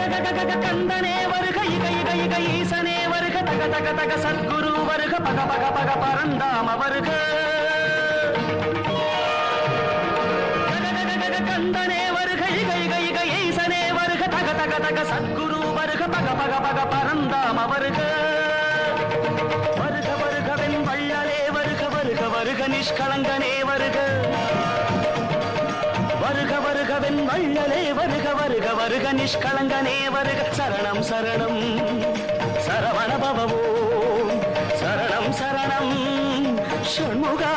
கந்தனே வருக இக இக இக ஈசனே வருக. தக தக தக சத்குரு வருக பக பக பக பரந்தாம வருக. கந்தனே வருக இக இக இக ஈசனே வருக. தக தக தக சத்குரு வருக பக பக பக பரந்தாம வருக. வருக வருகவென் வள்ளலே வருக வருக வருக நிஷ்கலங்கனே வருக. வருக வருகவென் வள்ளலே வருக வருக வருக நிஷ்கலங்கனே வருக. சரணம் சரணம் சரவண பவவோ சரணம் சரணம் ஷண்முகா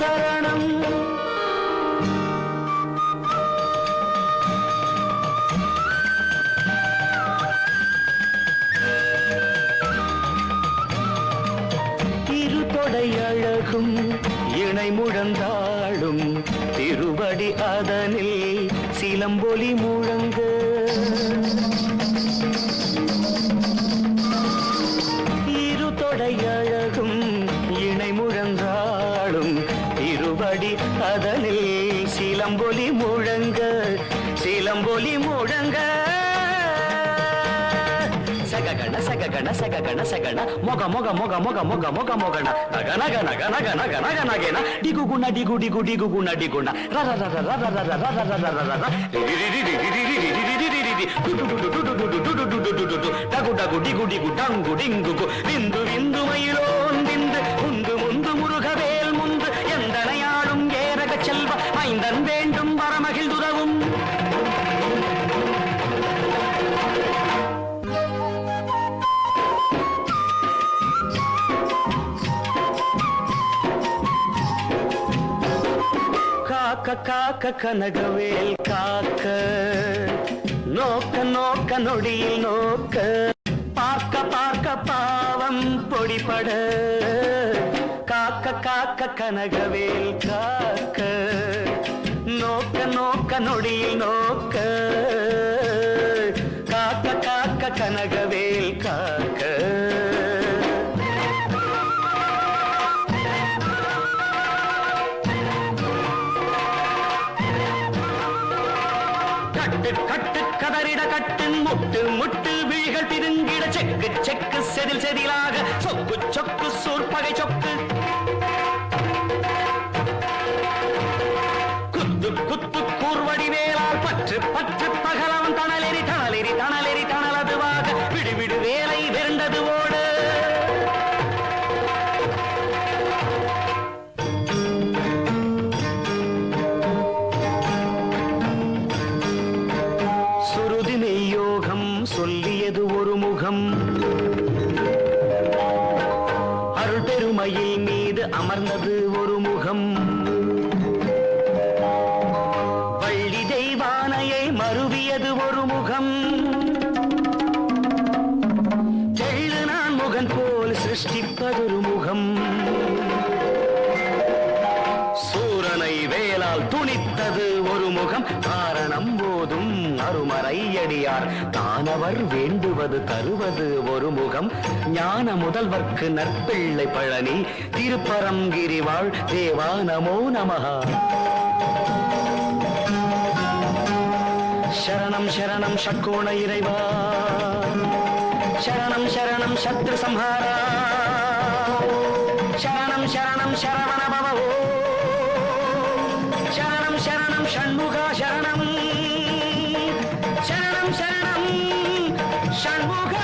சரணம். ஆடை அழகும் இணை முழந்தாளும். திருவடி அதனில் சிலம்பொலி முழங்க. இருதொடை அழகும் இணை முழந்தாளும். திருவடி அதனில் சிலம்பொலி முழங்க சிலம்பொலி முழங்க. சககண சககண சககண சகண மொக மொக மொக மொக மொக மொக மொகண நக நக நக நக நக நக நகேன டிகு குண டிகு டிகு டிகு குண டிகுண ர ர ர ர ர ர ர ர ர ர ர ர ர டகு டகு டிகு டிகு டங்கு டிங்கு விந்து விந்து மயிலோன் விந்து முந்து முந்து முருகவேல் முந்து எந்தனையாடும் ஏரக செல்வ ஐந்தன் வேண்டும் வரமகிழ் காக்க காக்க கனகவேல் காக்க. நோக்க நோக்க நொடியில் நோக்க. பார்க்க பார்க்க பாவம் பொடிபட. காக்க காக்க கனகவேல் காக்க. நோக்க நோக்க நொடியில் நோக்க. கட்டு கதறிட கட்டு முட்டு முட்டு விழிகள் பிதுங்கிட செக்கு செக்கு செதில் செதிலாக சொக்கு சொக்கு சூர்பகை சொக்கு. ஒரு முகம் அருள் பெருமையில் மீது அமர்ந்தது ஒரு முகம் வள்ளி தெய்வானையை மறுவியது ஒரு முகம் தெள்ளு நான் முகன் போல் சிருஷ்டிப்பதொரு முகம் சூரனை வேலால் துணித்தது முகம். காரணம் போதும். அருமறையடியார் தானவர் வேண்டுவது தருவது ஒரு முகம். ஞான முதல்வர்க்கு நற்பிள்ளை பழனி. திருப்பரங்கிரி வாழ் தேவா நமோ நமகா சரணம் சரணம் சக்கோண இறைவா. சரணம் சரணம் சத்ரு சம்ஹாரா. சரணம் சரணம் சரவண சண்முக